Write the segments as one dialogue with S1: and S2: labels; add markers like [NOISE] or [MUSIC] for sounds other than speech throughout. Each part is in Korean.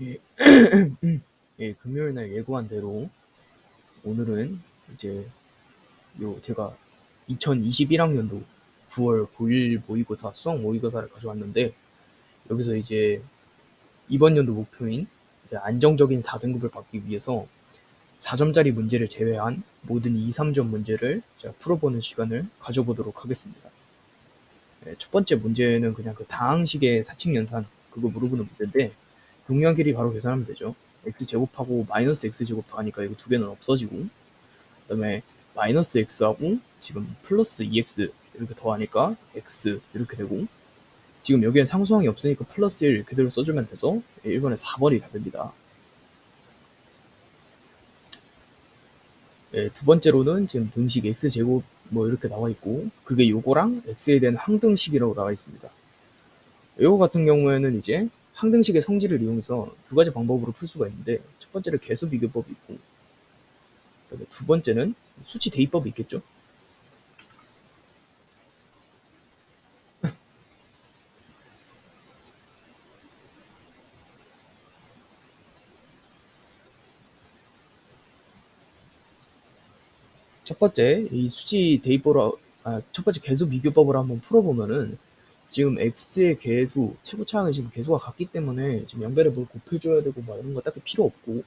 S1: 예, [CLEARS THROAT] 예, 금요일 날 예고한 대로 오늘은 이제 요 제가 2021학년도 9월 고1 모의고사 수학 모의고사를 가져왔는데 여기서 이제 이번 연도 목표인 이제 안정적인 4등급을 받기 위해서 4점짜리 문제를 제외한 모든 2, 3점 문제를 제가 풀어보는 시간을 가져보도록 하겠습니다. 예, 첫 번째 문제는 그냥 그 다항식의 사칙 연산 그거 물어보는 문제인데 용량 길이 바로 계산하면 되죠. x제곱하고 마이너스 x제곱 더하니까 이거 두 개는 없어지고 그 다음에 마이너스 x하고 지금 플러스 2x 이렇게 더하니까 x 이렇게 되고 지금 여기엔 상수항이 없으니까 플러스 1 그대로 써주면 돼서 1번에 4번이 답입니다. 예, 두 번째로는 지금 등식 x제곱 뭐 이렇게 나와 있고 그게 요거랑 x에 대한 항등식이라고 나와 있습니다. 요거 같은 경우에는 이제 항등식의 성질을 이용해서 두 가지 방법으로 풀 수가 있는데 첫 번째는 개수 비교법이 있고 두 번째는 수치 대입법이 있겠죠. 첫 번째 이 수치 대입법으로 아, 첫 번째 개수 비교법을 한번 풀어보면은 지금 x의 개수 최고차항이 지금 개수가 같기 때문에 지금 양변에 뭘 곱해줘야 되고 막 이런 거 딱히 필요 없고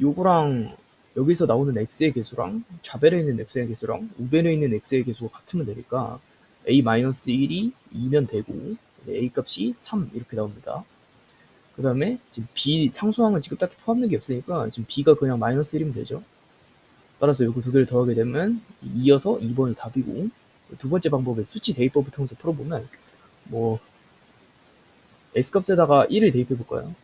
S1: 요거랑 여기서 나오는 x의 개수랑 좌변에 있는 x의 개수랑 우변에 있는 x의 개수가 같으면 되니까 a-1이 2면 되고 a 값이 3 이렇게 나옵니다. 그 다음에 지금 b 상수항은 지금 딱히 포함된 게 없으니까 지금 b가 그냥 마이너스 1이면 되죠. 따라서 요거 두 개를 더하게 되면 이어서 2번이 답이고 두 번째 방법의 수치 대입법을 통해서 풀어보면 뭐 S값에다가 1을 대입해 볼까요?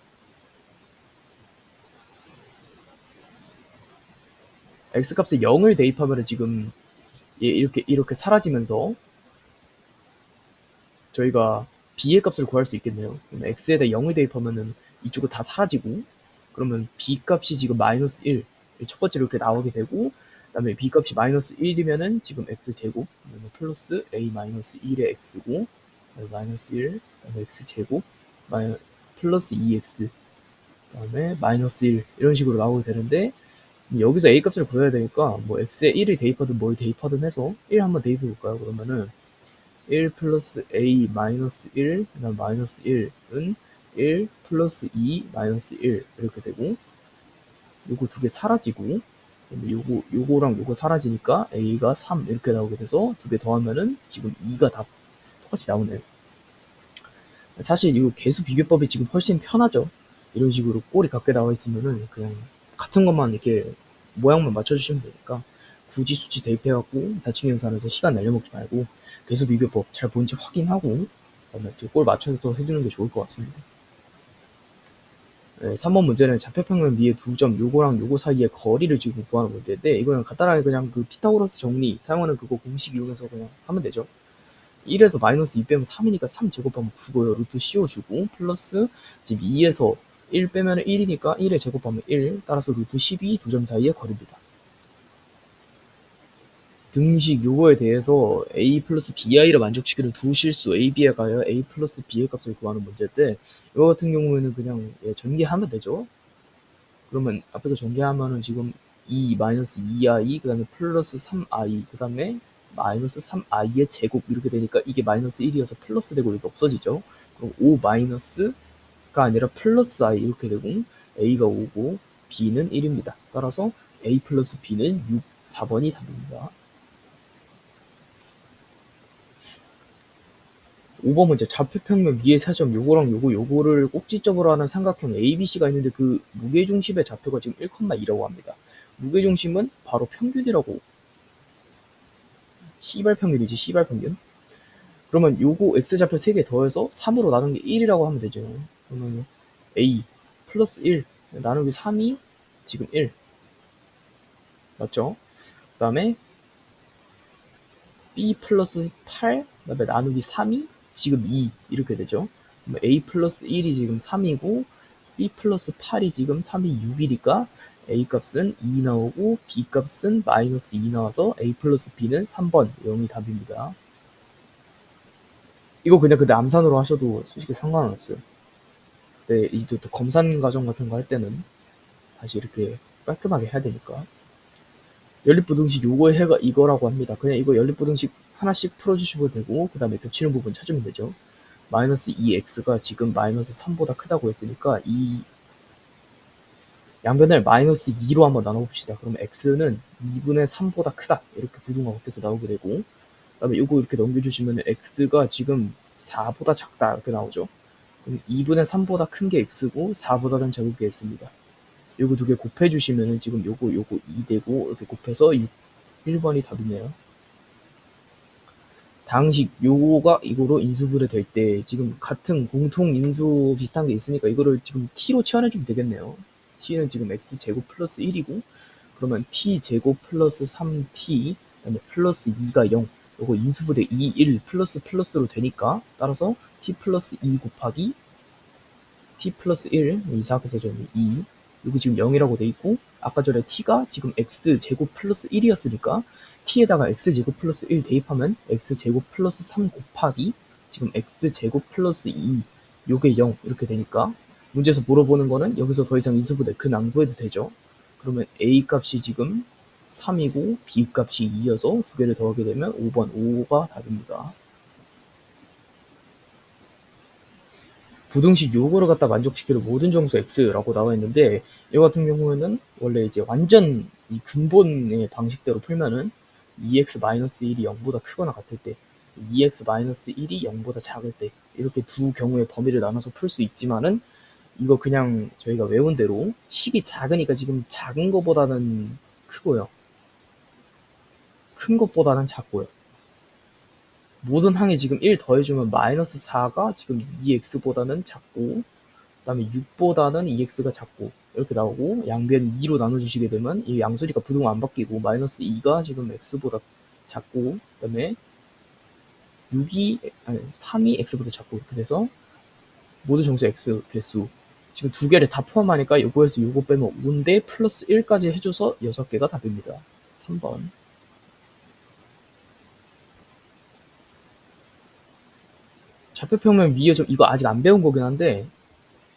S1: X값에 0을 대입하면 지금 이렇게 이렇게 사라지면서 저희가 B의 값을 구할 수 있겠네요. X에다 0을 대입하면은 이쪽은 다 사라지고 그러면 B 값이 지금 마이너스 1, 첫 번째로 이렇게 나오게 되고 그 다음에 b 값이 마이너스 1이면은 지금 x 제곱 플러스 a 마이너스 1의 x고 마이너스 1 그다음에 x 제곱 마이 플러스 2x 그다음에 마이너스 1 이런 식으로 나오게 되는데 여기서 a 값을 구해야 되니까 뭐 x에 1을 대입하든 뭘 대입하든 해서 1 한번 대입해 볼까요? 그러면은 1 플러스 a 마이너스 1 그 다음 마이너스 1은 1 플러스 2 마이너스 1 이렇게 되고 요거 두 개 사라지고 요거, 요거랑 요거 사라지니까 A가 3 이렇게 나오게 돼서 두 개 더하면은 지금 2가 다 똑같이 나오네요. 사실 이 개수 비교법이 지금 훨씬 편하죠. 이런 식으로 꼴이 같게 나와 있으면은 그냥 같은 것만 이렇게 모양만 맞춰주시면 되니까 굳이 수치 대입해갖고 4층 연산에서 시간 날려먹지 말고 개수 비교법 잘 본지 확인하고 그다음에 꼴 맞춰서 해주는 게 좋을 것 같습니다. 네, 3번 문제는 좌표평면 위에 두 점, 요거랑 요거 사이의 거리를 지금 구하는 문제인데, 이거는 간단하게 그냥 그 피타고라스 정리, 사용하는 그거 공식 이용해서 그냥 하면 되죠. 1에서 마이너스 2 빼면 3이니까 3 제곱하면 9고요. 루트 씌워주고, 플러스, 지금 2에서 1 빼면 1이니까 1에 제곱하면 1, 따라서 루트 12 두 점 사이의 거리입니다. 등식 요거에 대해서 a 플러스 bi를 만족시키는 두 실수 a, b에 가여 a 플러스 b의 값을 구하는 문제인데 이거 같은 경우에는 그냥 예, 전개하면 되죠. 그러면 앞에서 전개하면은 지금 2 마이너스 2i 그 다음에 플러스 3i 그 다음에 마이너스 3i의 제곱 이렇게 되니까 이게 마이너스 1이어서 플러스 되고 이렇게 없어지죠. 그럼 5 마이너스가 아니라 플러스 i 이렇게 되고 a가 5고 b는 1입니다. 따라서 a 플러스 b는 6, 4번이 답입니다. 5번 문제 좌표평면 위에 사점 요거랑 요거 요거를 꼭지점으로 하는 삼각형 ABC가 있는데 그 무게중심의 좌표가 지금 1,2라고 합니다. 무게중심은 바로 평균이라고 시발 평균이지 시발 평균 그러면 요거 X좌표 3개 더해서 3으로 나눈 게 1이라고 하면 되죠. 그러면 A 플러스 1 나누기 3이 지금 1 맞죠? 그 다음에 B 플러스 8 그다음에 나누기 3이 지금 2 이렇게 되죠. a 플러스 1이 지금 3이고 b 플러스 8이 지금 3이 6이니까 a 값은 2 나오고 b 값은 마이너스 2 나와서 a 플러스 b는 3번 0이 답입니다. 이거 그냥 근데 암산으로 하셔도 솔직히 상관은 없어요. 그때 이제 또 검산 과정 같은 거 할 때는 다시 이렇게 깔끔하게 해야 되니까 연립부등식 요거 해가 이거라고 합니다. 그냥 이거 연립부등식 하나씩 풀어주시면 되고 그 다음에 겹치는 부분 찾으면 되죠. 마이너스 2x가 지금 마이너스 3보다 크다고 했으니까 이 양변을 마이너스 2로 한번 나눠봅시다. 그럼 x는 2분의 3보다 크다 이렇게 부등가 바뀌어서 나오게 되고 그 다음에 이거 이렇게 넘겨주시면 x가 지금 4보다 작다 이렇게 나오죠. 그럼 2분의 3보다 큰 게 x고 4보다는 작은 게 x입니다. 요거 두 개 곱해주시면은 지금 요거 요거 2 되고 이렇게 곱해서 6, 1번이 답이네요. 당식 요거가 이거로 인수분해 될 때 지금 같은 공통 인수 비슷한 게 있으니까 이거를 지금 t로 치환해 주면 되겠네요. t는 지금 x 제곱 플러스 1이고 그러면 t 제곱 플러스 3t 그다음에 플러스 2가 0 요거 인수분해 2, 1 플러스 플러스로 되니까 따라서 t 플러스 2 곱하기 t 플러스 1 이사각에서 좀 2. 여기 지금 0이라고 돼 있고 아까 전에 t가 지금 x 제곱 플러스 1이었으니까 t에다가 x 제곱 플러스 1 대입하면 x 제곱 플러스 3 곱하기 지금 x 제곱 플러스 2 요게 0 이렇게 되니까 문제에서 물어보는 거는 여기서 더 이상 인수분해 그 낭구해도 되죠. 그러면 a 값이 지금 3이고 b 값이 2여서 두 개를 더하게 되면 5번 5가 답입니다. 부등식 요거를 갖다 만족시키는 모든 정수 x라고 나와 있는데 이 같은 경우에는 원래 이제 완전 이 근본의 방식대로 풀면은 2x-1이 0보다 크거나 같을 때 2x-1이 0보다 작을 때 이렇게 두 경우의 범위를 나눠서 풀 수 있지만은 이거 그냥 저희가 외운 대로 식이 작으니까 지금 작은 것보다는 크고요. 큰 것보다는 작고요. 모든 항에 지금 1 더해주면 마이너스 4가 지금 2x보다는 작고 그 다음에 6보다는 2x가 작고 이렇게 나오고 양변 2로 나눠주시게 되면 이 양수리가 부동 안 바뀌고 마이너스 2가 지금 x보다 작고 그 다음에 6이 아니 3이 x보다 작고 이렇게 돼서 모든 정수 x 개수 지금 두 개를 다 포함하니까 요거에서 요거 빼면 5인데 플러스 1까지 해줘서 6개가 답입니다. 3번 좌표평면 위에 좀 이거 아직 안 배운 거긴 한데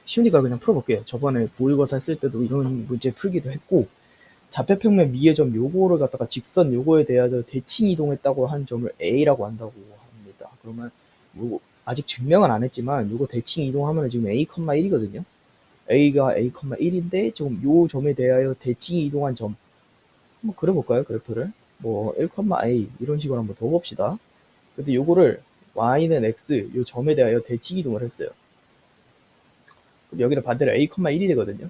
S1: 쉬우니까 그냥 풀어볼게요. 저번에 모의고사 했을 때도 이런 문제 풀기도 했고 좌표평면 위에 점 요거를 갖다가 직선 요거에 대하여 대칭 이동했다고 한 점을 A라고 한다고 합니다. 그러면 요 아직 증명은 안 했지만 요거 대칭 이동하면 지금 A, 1이거든요. A가 A, 1인데 지금 요 점에 대하여 대칭 이동한 점 한번 그려볼까요? 그래프를 뭐 1, A 이런 식으로 한번 더 봅시다. 근데 요거를 y는 x 요 점에 대하여 대칭 이동을 했어요. 여기는 반대로 a, 1이 되거든요.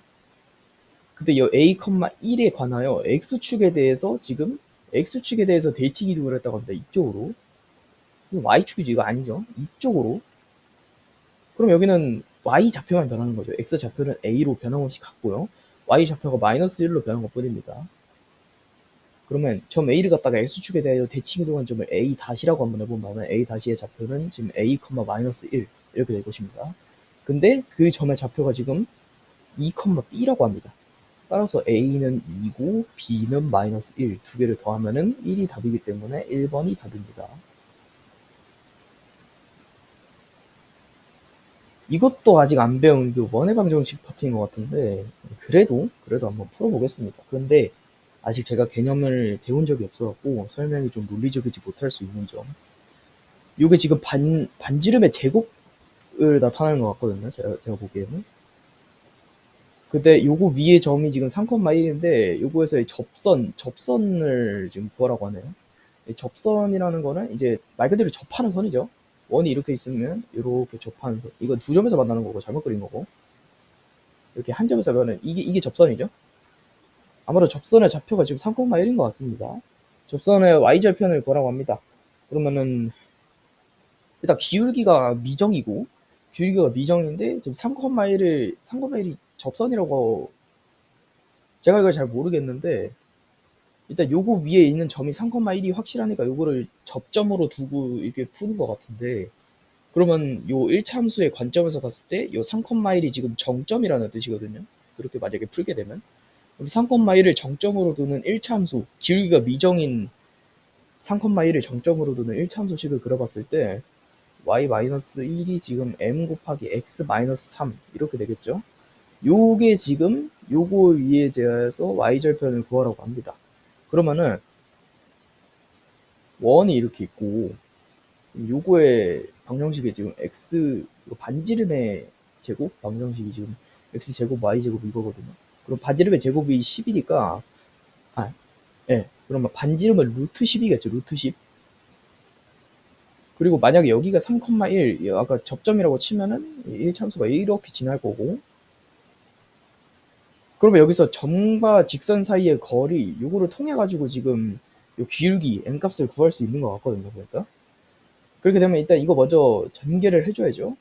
S1: 근데 이 a, 1에 관하여 x축에 대해서 지금 x축에 대해서 대칭 이동을 했다고 합니다. 이쪽으로. y축이죠. 이거 아니죠. 이쪽으로. 그럼 여기는 y 좌표만 변하는 거죠. x 좌표는 a로 변함없이 같고요. y 좌표가 마이너스 1로 변한 것 뿐입니다. 그러면 점 A를 갖다가 X축에 대하여 대칭 이동한 점을 A 다시라고 한번 해보면 A 다시의 좌표는 지금 A, 마이너스 1 이렇게 될 것입니다. 근데 그 점의 좌표가 지금 2, B라고 합니다. 따라서 A는 2고 B는 마이너스 1 두 개를 더하면은 1이 답이기 때문에 1번이 답입니다. 이것도 아직 안 배운 그 원해방 정식 파트인 것 같은데 그래도 그래도 한번 풀어보겠습니다. 그런데 아직 제가 개념을 배운 적이 없어갖고 설명이 좀 논리적이지 못할 수 있는 점. 이게 지금 반, 반지름의 제곱 을 나타내는 것 같거든요. 제가, 제가 보기에는. 근데 요거 위에 점이 지금 3,1인데 요거에서 접선, 접선을 지금 구하라고 하네요. 접선이라는 거는 이제 말 그대로 접하는 선이죠. 원이 이렇게 있으면 이렇게 접하는 선. 이건 두 점에서 만나는 거고 잘못 그린 거고. 이렇게 한 점에서 하면은 이게 이게 접선이죠. 아무래도 접선의 좌표가 지금 3,1인 것 같습니다. 접선의 y절편을 보라고 합니다. 그러면은 일단 기울기가 미정이고 기울기가 미정인데 지금 3,1을 3,1이 접선이라고 제가 이걸 잘 모르겠는데 일단 요거 위에 있는 점이 3,1이 확실하니까 요거를 접점으로 두고 이렇게 푸는 것 같은데 그러면 요 1참수의 관점에서 봤을 때 요 3,1이 지금 정점이라는 뜻이거든요. 그렇게 만약에 풀게 되면 3,1을 정점으로 두는 1참수, 기울기가 미정인 3,1을 정점으로 두는 1참수식을 그려봤을 때 y-1이 지금 m 곱하기 x-3 이렇게 되겠죠. 요게 지금 요거 위에 대해서 y절편을 구하라고 합니다. 그러면은 원이 이렇게 있고 요거의 방정식이 지금 x 반지름의 제곱 방정식이 지금 x 제곱 y 제곱 이거거든요. 그럼 반지름의 제곱이 10이니까 아, 예. 네. 그러면 반지름은 루트 10이겠죠. 루트 10. 그리고 만약에 여기가 3,1 아까 접점이라고 치면은 1 참수가 이렇게 지날 거고 그러면 여기서 점과 직선 사이의 거리 요거를 통해 가지고 지금 요 기울기 n 값을 구할 수 있는 것 같거든요. 그러니까 그렇게 되면 일단 이거 먼저 전개를 해줘야죠.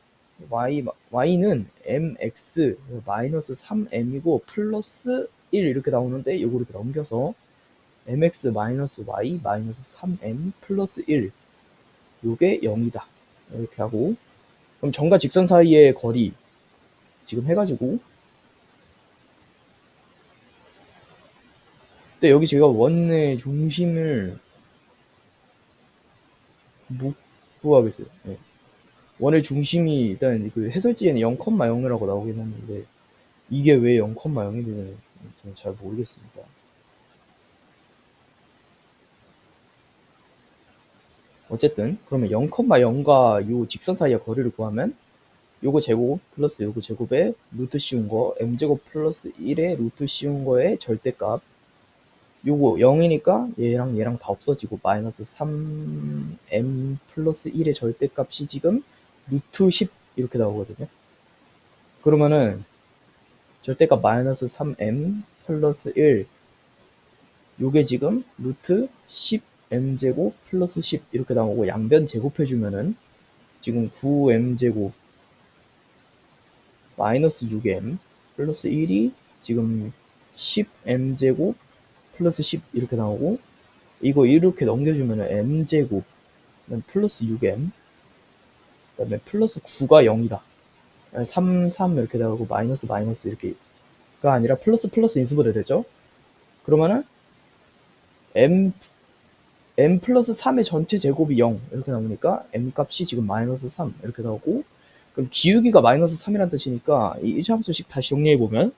S1: y y는 mx 마이너스 3m이고 플러스 1 이렇게 나오는데 요거 이렇게 넘겨서 mx 마이너스 y 마이너스 3m 플러스 1 요게 0이다 이렇게 하고 그럼 점과 직선 사이의 거리 지금 해가지고 근데 여기 제가 원의 중심을 못 구하겠어요 네. 원의 중심이 일단 그 해설지에는 0,0이라고 나오긴 했는데 이게 왜 0,0이 되는 저는 잘 모르겠습니다. 어쨌든 그러면 0,0과 요 직선 사이의 거리를 구하면 요거 제곱 플러스 요거 제곱에 루트 씌운 거 m제곱 플러스 1의 루트 씌운 거의 절대값 요거 0이니까 얘랑 얘랑 다 없어지고 마이너스 3m 플러스 1의 절대값이 지금 루트 10 이렇게 나오거든요. 그러면은 절대값 마이너스 3m 플러스 1 요게 지금 루트 10m제곱 플러스 10 이렇게 나오고 양변 제곱해주면은 지금 9m제곱 마이너스 6m 플러스 1이 지금 10m제곱 플러스 10 이렇게 나오고 이거 이렇게 넘겨주면은 m제곱 플러스 6m 그 다음에 플러스 9가 0이다. 3, 3 이렇게 나오고 마이너스 마이너스 이렇게가 아니라 플러스 플러스 인수분해 되죠. 그러면은 m m 플러스 3의 전체 제곱이 0 이렇게 나오니까 m 값이 지금 마이너스 3 이렇게 나오고 그럼 기울기가 마이너스 3이란 뜻이니까 이 1차함수식 다시 정리해 보면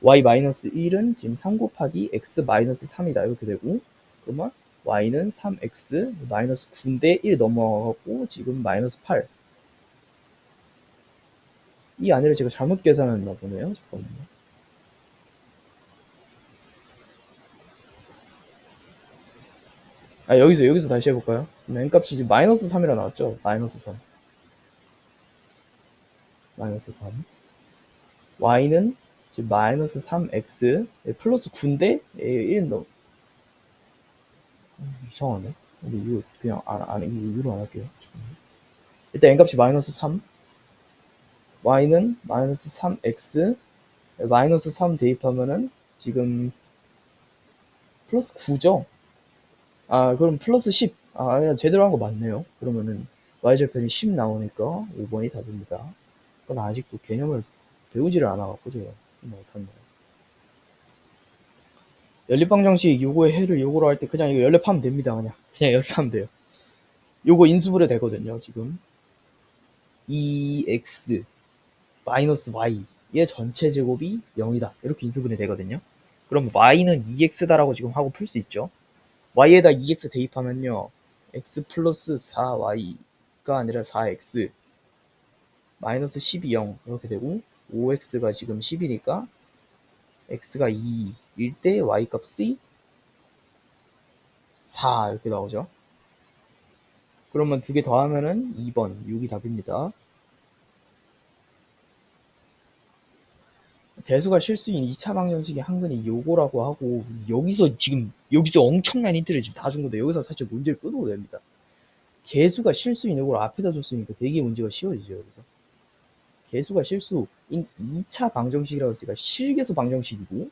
S1: y 마이너스 1은 지금 3 곱하기 x 마이너스 3이다 이렇게 되고 그러면 y는 3x 마이너스 9인데 1 넘어가고 지금 마이너스 8. 이 안에를 제가 잘못 계산했나 보네요. 잠깐만요. 아 여기서 여기서 다시 해볼까요? n값이 지금 마이너스 3이라 나왔죠? 마이너스 3 마이너스 3 y는 지금 마이너스 3x 플러스 9인데 1 넘, 이상하네. 근데 이거 그냥 안, 안, 이거 위로 안 할게요. 일단 n값이 마이너스 3. y는 마이너스 3x. 마이너스 3 대입하면은 지금 플러스 9죠? 아, 그럼 플러스 10. 아, 그냥 제대로 한 거 맞네요. 그러면은 y절편이 10 나오니까 5번이 답입니다. 그건 아직도 개념을 배우지를 않아갖고 제가 못한다. 연립방정식 요거의 해를 요거로 할 때 그냥 이거 연립하면 됩니다. 그냥 그냥 연립하면 돼요. 요거 인수분해 되거든요. 지금 2x 마이너스 y의 전체 제곱이 0이다. 이렇게 인수분해 되거든요. 그럼 y는 2x다라고 지금 하고 풀 수 있죠. Y에다 2x 대입하면요. x 플러스 4y가 아니라 4x 마이너스 12, 0 이렇게 되고 5x가 지금 10이니까 x가 2 1대 y값이 4 이렇게 나오죠. 그러면 두 개 더하면은 2번 6이 답입니다. 개수가 실수인 2차 방정식의 한근이 요거라고 하고 여기서 지금 여기서 엄청난 힌트를 지금 다 준 건데 여기서 사실 문제를 끊어도 됩니다. 개수가 실수인 요걸 앞에다 줬으니까 되게 문제가 쉬워지죠 여기서. 개수가 실수인 2차 방정식이라고 했으니까 실개수 방정식이고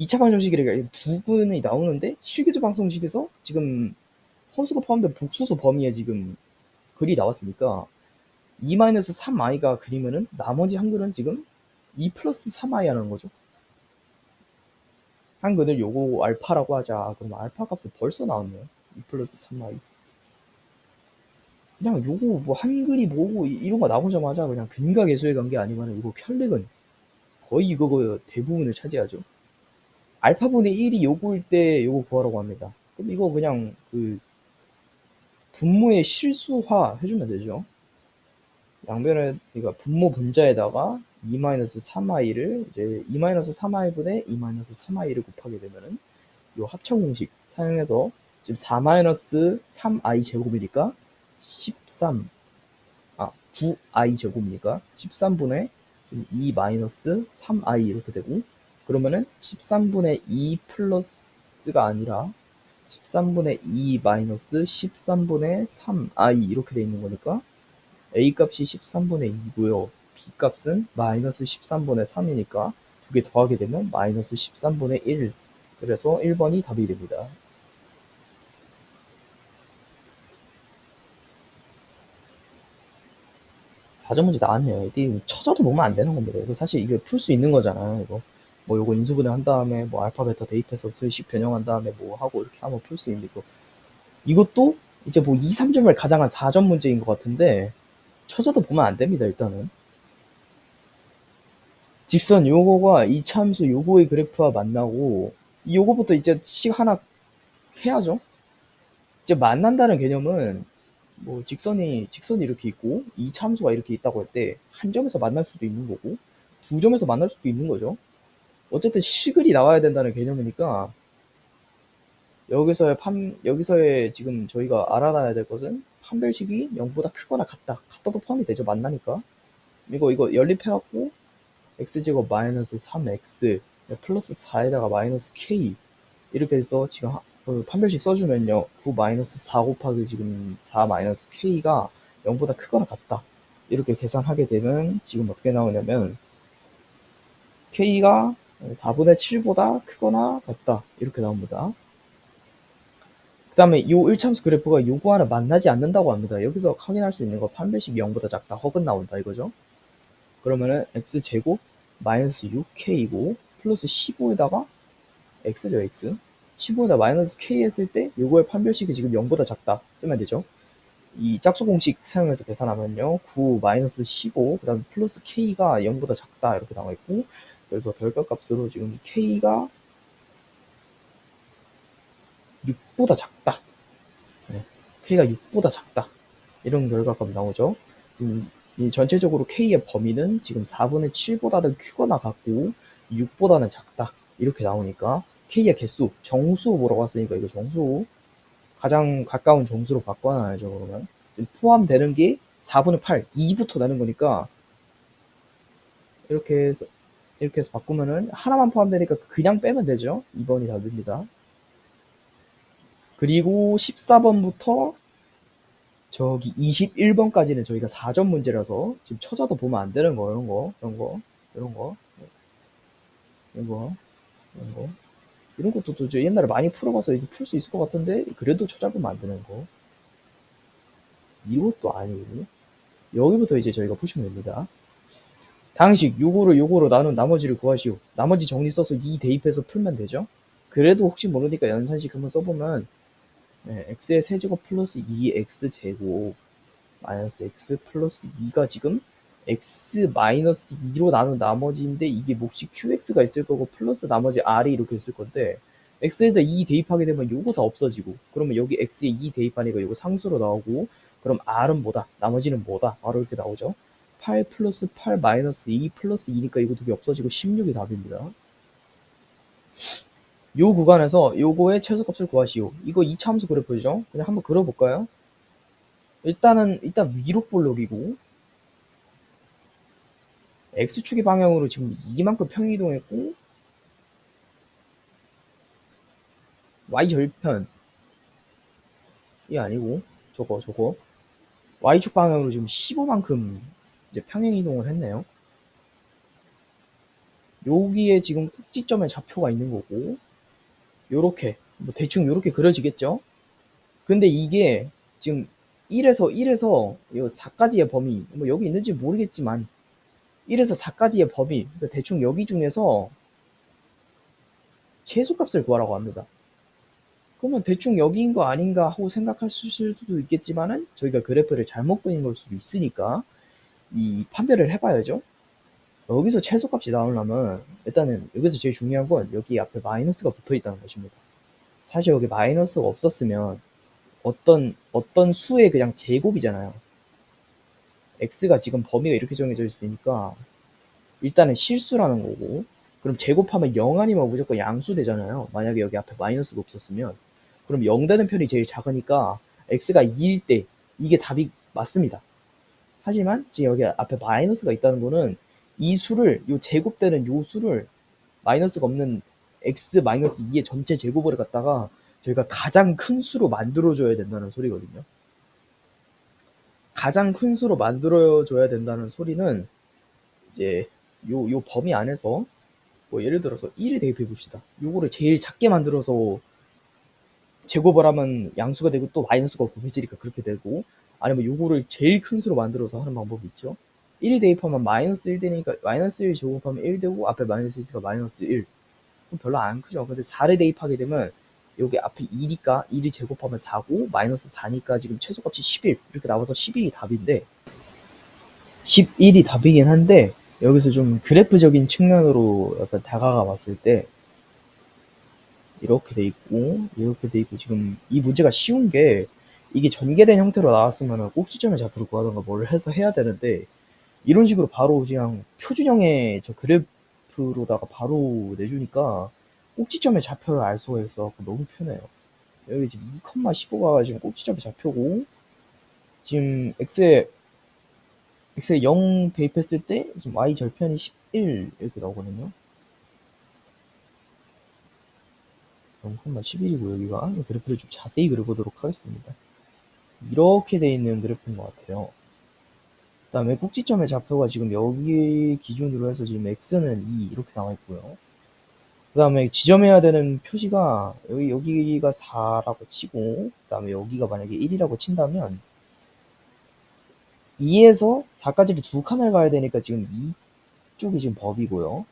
S1: 2차 방정식이라 부근이 나오는데 실계조 방정식에서 지금 허수가 포함된 복소수 범위에 지금 글이 나왔으니까 2-3i가 그리면은 나머지 한 글은 지금 2 플러스 3i 하는 거죠. 한글을 요거 알파라고 하자. 그럼 알파 값이 벌써 나왔네요. 2 플러스 3i. 그냥 요거 뭐 한글이 뭐고 이- 이런 거 나오자마자 그냥 근각 예수에 간게 아니면 이거 편릭은 거의 이거 대부분을 차지하죠. 알파분의 1이 요거일 때 요거 구하라고 합니다. 그럼 이거 그냥 그 분모의 실수화 해주면 되죠. 양변에 그러니까 분모 분자에다가 2-3i를 이제 2-3i분의 2-3i를 곱하게 되면은 요 합천 공식 사용해서 지금 4-3i 제곱이니까 13 아, 9i 제곱이니까 13분의 지금 2-3i 이렇게 되고 그러면은 13분의 2 플러스가 아니라 13분의 2 마이너스 13분의 3i 이렇게 돼 있는 거니까 a 값이 13분의 2고요. B 값은 마이너스 13분의 3이니까 두 개 더하게 되면 마이너스 13분의 1. 그래서 1번이 답이 됩니다. 사전 문제 나왔네요. 이게 쳐져도 보면 안 되는 겁니다. 이거 사실 이게 풀 수 있는 거잖아요. 이거 뭐 요거 인수분해 한 다음에 뭐 알파 베타 대입해서 수식 변형한 다음에 뭐 하고 이렇게 하면 풀수 있는 거. 이것도 이제 뭐 2, 3점을 가장한 4점 문제인 것 같은데 쳐져도 보면 안 됩니다. 일단은 직선 요거가 이 참수 요거의 그래프와 만나고 이 요거부터 이제 식 하나 해야죠. 이제 만난다는 개념은 뭐 직선이 직선이 이렇게 있고 이 참수가 이렇게 있다고 할 때 한 점에서 만날 수도 있는 거고 두 점에서 만날 수도 있는 거죠. 어쨌든 식을이 나와야 된다는 개념이니까 여기서의 판 여기서의 지금 저희가 알아놔야 될 것은 판별식이 0보다 크거나 같다. 같다도 포함이 되죠. 만나니까. 이거 이거 연립해 갖고 x제곱 마이너스 3x 플러스 4에다가 마이너스 k 이렇게 해서 지금 하- 그 판별식 써주면요. 9 마이너스 4 곱하기 지금 4 마이너스 k가 0보다 크거나 같다. 이렇게 계산하게 되면 지금 어떻게 나오냐면 k가 4분의 7보다 크거나 같다. 이렇게 나옵니다. 그 다음에 이 1참수 그래프가 요거와는 만나지 않는다고 합니다. 여기서 확인할 수 있는 거 판별식이 0보다 작다. 허근 나온다 이거죠 그러면은 x제곱 마이너스 6k이고 플러스 15에다가 x죠 x. 15에다 마이너스 k 했을 때 요거의 판별식이 지금 0보다 작다. 쓰면 되죠? 이 짝수 공식 사용해서 계산하면요. 9 마이너스 15 그 다음에 플러스 k가 0보다 작다. 이렇게 나와 있고 그래서 결과값으로 지금 k가 6보다 작다. 네, k가 6보다 작다. 이런 결과값이 나오죠. 음, 이 전체적으로 K의 범위는 지금 4분의 7보다는 크거나 같고 6보다는 작다. 이렇게 나오니까 K의 개수 정수 보러 갔으니까 이거 정수 가장 가까운 정수로 바꿔놔야죠 그러면. 포함되는 게 4분의 8 2부터 나는 거니까 이렇게 해서 이렇게 해서 바꾸면은 하나만 포함되니까 그냥 빼면 되죠? 2번이 답입니다. 그리고 14번부터 저기 21번까지는 저희가 4점 문제라서 지금 쳐져도 보면 안 되는 거 이런 거 이런 거 이런 거. 이런 거 이런 거. 이런 것도 또저 옛날에 많이 풀어봐서 이제 풀 수 있을 것 같은데 그래도 쳐잡으면 안 되는 거. 이것도 아니고 여기부터 이제 저희가 푸시면 됩니다. 당식 요거를 요거로 나눈 나머지를 구하시오. 나머지 정리 써서 이 대입해서 풀면 되죠. 그래도 혹시 모르니까 연산식 한번 써보면 네, x의 세제곱 플러스 2x 제곱 마이너스 x 플러스 2가 지금 x 마이너스 2로 나눈 나머지인데 이게 몫이 qx가 있을 거고 플러스 나머지 r이 이렇게 있을 건데 x에다 2 대입하게 되면 요거 다 없어지고 그러면 여기 x에 2 대입하니까 요거 상수로 나오고 그럼 r은 뭐다? 나머지는 뭐다? 바로 이렇게 나오죠 8 플러스 8 마이너스 2 플러스 2니까 이거 두 개 없어지고 16이 답입니다 요 구간에서 요거의 최소값을 구하시오. 이거 이차함수 그래프죠? 그냥 한번 그려볼까요? 일단은 일단 위로 볼록이고 x축의 방향으로 지금 이만큼 평이동했고 y 절편 이 아니고 저거 저거 y축 방향으로 지금 15만큼 이제 평행 이동을 했네요. 여기에 지금 꼭지점에 좌표가 있는 거고 요렇게 뭐 대충 요렇게 그려지겠죠 근데 이게 지금 1에서 1에서 요 4까지의 범위 뭐 여기 있는지 모르겠지만 1에서 4까지의 범위 그러니까 대충 여기 중에서 최소값을 구하라고 합니다 그러면 대충 여기인 거 아닌가 하고 생각하실 수도 있겠지만은 저희가 그래프를 잘못 그린 걸 수도 있으니까 이 판별을 해봐야죠. 여기서 최소값이 나오려면 일단은 여기서 제일 중요한 건 여기 앞에 마이너스가 붙어 있다는 것입니다. 사실 여기 마이너스가 없었으면 어떤 어떤 수의 그냥 제곱이잖아요. x가 지금 범위가 이렇게 정해져 있으니까 일단은 실수라는 거고 그럼 제곱하면 0 아니면 무조건 양수 되잖아요. 만약에 여기 앞에 마이너스가 없었으면 그럼 0 되는 편이 제일 작으니까 x가 2일 때 이게 답이 맞습니다. 하지만 지금 여기 앞에 마이너스가 있다는 거는 이 수를 요 제곱되는 요 수를 마이너스가 없는 x 마이너스 2의 전체 제곱을 갖다가 저희가 가장 큰 수로 만들어줘야 된다는 소리거든요. 가장 큰 수로 만들어줘야 된다는 소리는 이제 요, 요 범위 안에서 뭐 예를 들어서 1을 대입해 봅시다. 요거를 제일 작게 만들어서 제곱을 하면 양수가 되고 또 마이너스가 곱해지니까 그렇게 되고 아니면 요거를 제일 큰 수로 만들어서 하는 방법이 있죠. 1이 대입하면 마이너스 1 되니까 마이너스 1 제곱하면 1 되고 앞에 마이너스 1가 마이너스 1 별로 안 크죠. 근데 4를 대입하게 되면 여기 앞에 2니까 1이 제곱하면 4고 마이너스 4니까 지금 최소값이 11 이렇게 나와서 11이 답인데 11이 답이긴 한데 여기서 좀 그래프적인 측면으로 약간 다가가 봤을 때 이렇게 돼 있고 이렇게 돼 있고 지금 이 문제가 쉬운 게 이게 전개된 형태로 나왔으면 꼭지점의 좌표를 구하던가 뭘 해서 해야 되는데 이런 식으로 바로 그냥 표준형의 저 그래프로다가 바로 내주니까 꼭지점의 좌표를 알 수가 있어 너무 편해요. 여기 지금 2,15가 지금 꼭지점의 좌표고 지금 x에 x에 0 대입했을 때 지금 y 절편이 11 이렇게 나오거든요. 0,11이고 여기가. 그래프를 좀 자세히 그려보도록 하겠습니다. 이렇게 돼 있는 그래프인 것 같아요. 그 다음에 꼭지점의 좌표가 지금 여기 기준으로 해서 지금 x는 2 이렇게 나와 있고요. 그 다음에 지점해야 되는 표시가 여기, 여기가 4라고 치고 그 다음에 여기가 만약에 1이라고 친다면 2에서 4까지를 두 칸을 가야 되니까 지금 이쪽이 지금 법이고요.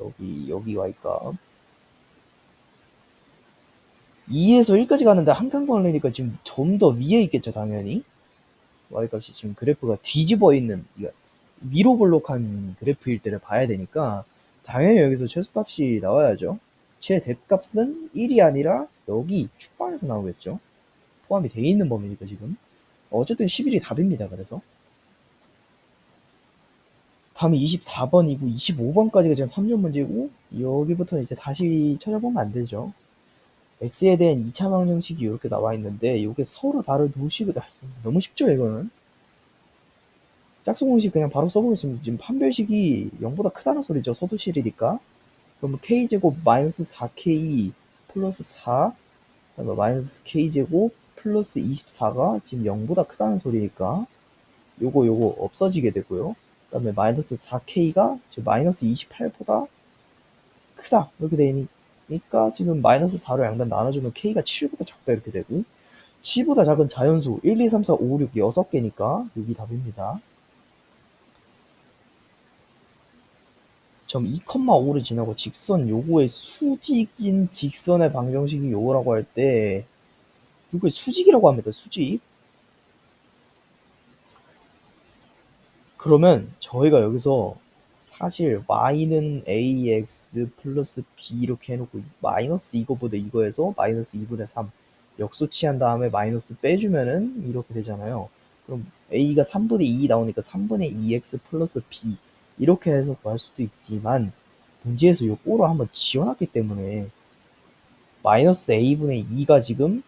S1: 여기 여기 y값 2에서 1까지 가는데 한 칸 걸리니까 지금 좀 더 위에 있겠죠 당연히 y값이 지금 그래프가 뒤집어 있는 위로 볼록한 그래프일 때를 봐야 되니까 당연히 여기서 최소값이 나와야죠. 최대값은 1이 아니라 여기 축방에서 나오겠죠. 포함이 되어 있는 범위니까 지금. 어쨌든 11이 답입니다. 그래서. 다음이 24번이고 25번까지가 지금 3점 문제고 여기부터는 이제 다시 찾아보면 안 되죠. X에 대한 2차 방정식이 이렇게 나와 있는데 이게 서로 다른 두 식을 너무 쉽죠 이거는 짝수 공식 그냥 바로 써보겠습니다. 지금 판별식이 0보다 크다는 소리죠. 소두실이니까. 그럼 k제곱 마이너스 4k 플러스 4 마이너스 k제곱 플러스 24가 지금 0보다 크다는 소리니까 요거 요거 없어지게 되고요. 그 다음에 마이너스 4k가 지금 마이너스 28보다 크다 이렇게 되니 까 지금 마이너스 4로 양단 나눠주면 k가 7보다 작다 이렇게 되고 7보다 작은 자연수 1, 2, 3, 4, 5, 6 6개니까 여기 답입니다. 점 2,5를 지나고 직선 요거의 수직인 직선의 방정식이 요거라고 할 때 요거의 수직이라고 합니다. 수직. 그러면 저희가 여기서 사실 y는 ax 플러스 b 이렇게 해놓고 마이너스 이거보다 이거에서 마이너스 2분의 3 역수치한 다음에 마이너스 빼주면은 이렇게 되잖아요. 그럼 a가 3분의 2 나오니까 3분의 2x 플러스 b 이렇게 해서 구할 수도 있지만 문제에서 요 꼬로 한번 지워놨기 때문에 마이너스 a분의 2가 지금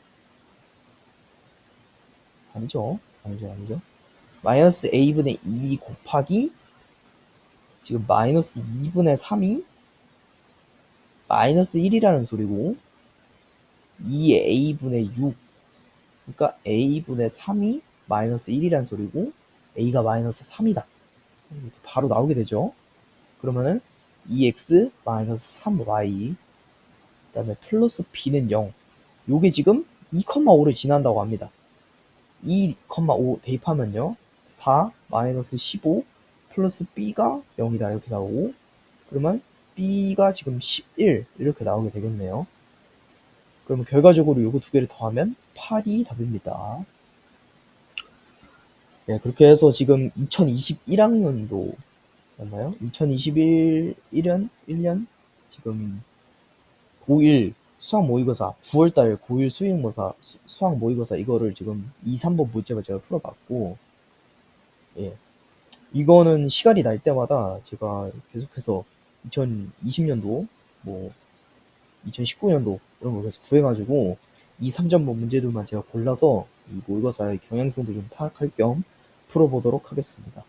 S1: 아니죠 아니죠 아니죠 마이너스 a분의 2 곱하기 지금 마이너스 2분의 3이 마이너스 1이라는 소리고 2a분의 6 그러니까 a분의 3이 마이너스 1이라는 소리고 a가 마이너스 3이다 바로 나오게 되죠. 그러면은 2x 3y 그 다음에 플러스 b는 0 요게 지금 2,5를 지난다고 합니다. 2,5 대입하면요. 4 마이너스 15 플러스 b가 0이다 이렇게 나오고 그러면 b가 지금 11 이렇게 나오게 되겠네요. 그러면 결과적으로 요거 두 개를 더하면 8이 답입니다. 네, 그렇게 해서 지금 2021학년도 맞나요? 2021 1년 1년 지금 고1 수학 모의고사 9월달 고1 수행모사 수, 수학 모의고사 이거를 지금 2, 3번 문제만 제가 풀어봤고 예 이거는 시간이 날 때마다 제가 계속해서 2020년도 뭐 2019년도 이런 거 계속 구해가지고 2, 3점번 문제들만 제가 골라서 이 모의고사의 경향성도 좀 파악할 겸 풀어보도록 하겠습니다.